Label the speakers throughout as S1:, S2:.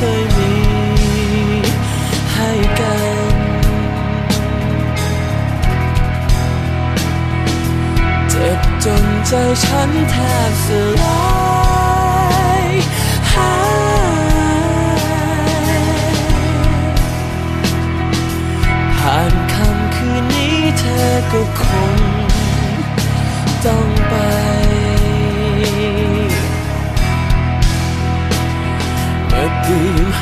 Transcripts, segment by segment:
S1: เคยมีให้กัน เจ็บจนใจฉันแทบสลาย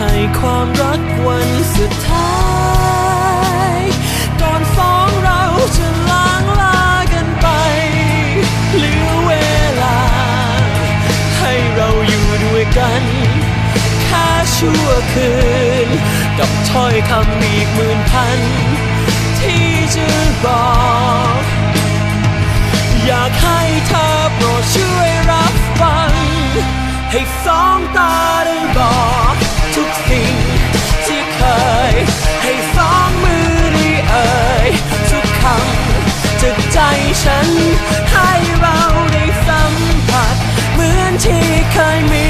S1: ให้ความรักวันสุดท้าย ก่อนสองเราจะล้างลากันไปเหลือเวลา ให้เราอยู่ด้วยกันแค่ชั่วคืน กับถ้อยคำอีกหมื่นพัน ที่จะบอก อยากให้เธอโปรดช่วย ฉัน ให้เราได้สัมผัส เหมือนที่เคยมี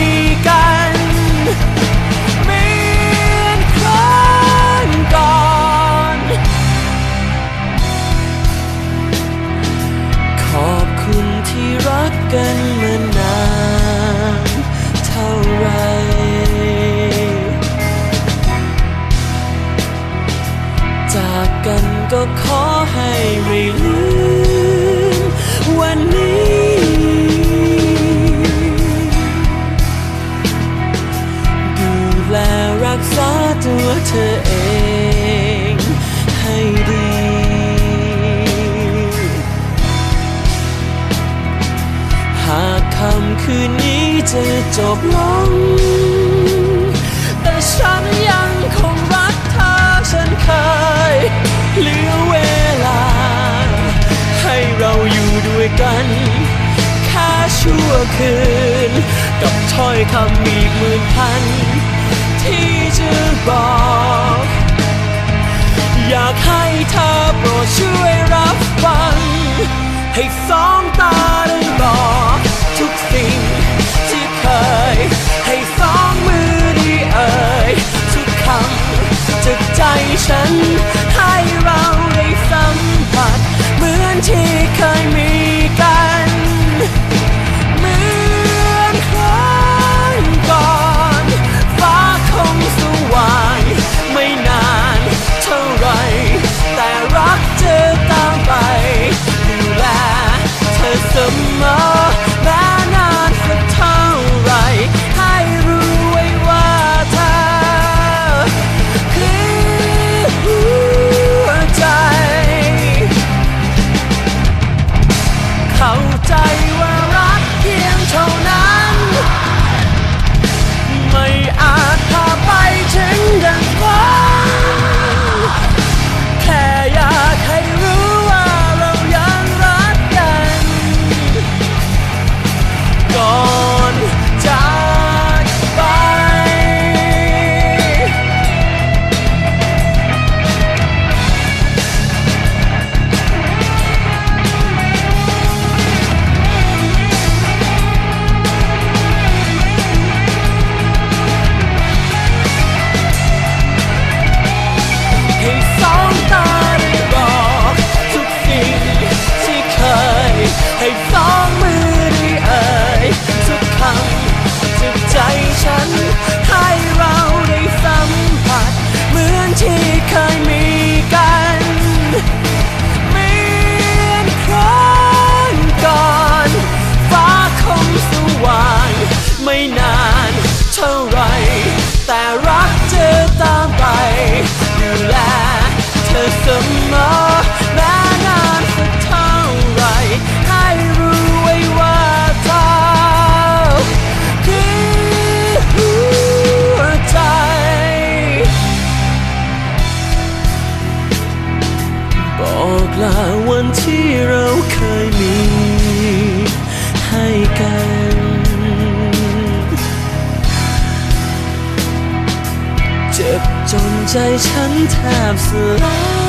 S1: เธอเองให้ดีหากคำคืนนี้จะจบลง แต่ฉันยังคงรักเธอฉันเคยเหลือเวลา ให้เราอยู่ด้วยกันแค่ชั่วคืน กับถ้อยคำอีกหมื่นพัน ที่จะบอก อยากให้เธอโปรดช่วยรับฟัง ให้สองตาได้บอกทุกสิ่งที่เคย ให้สองมือได้เอ่ยทุกคำจากใจฉัน ที่เราเคยมีให้กันเจ็บจนใจฉันแทบสลาย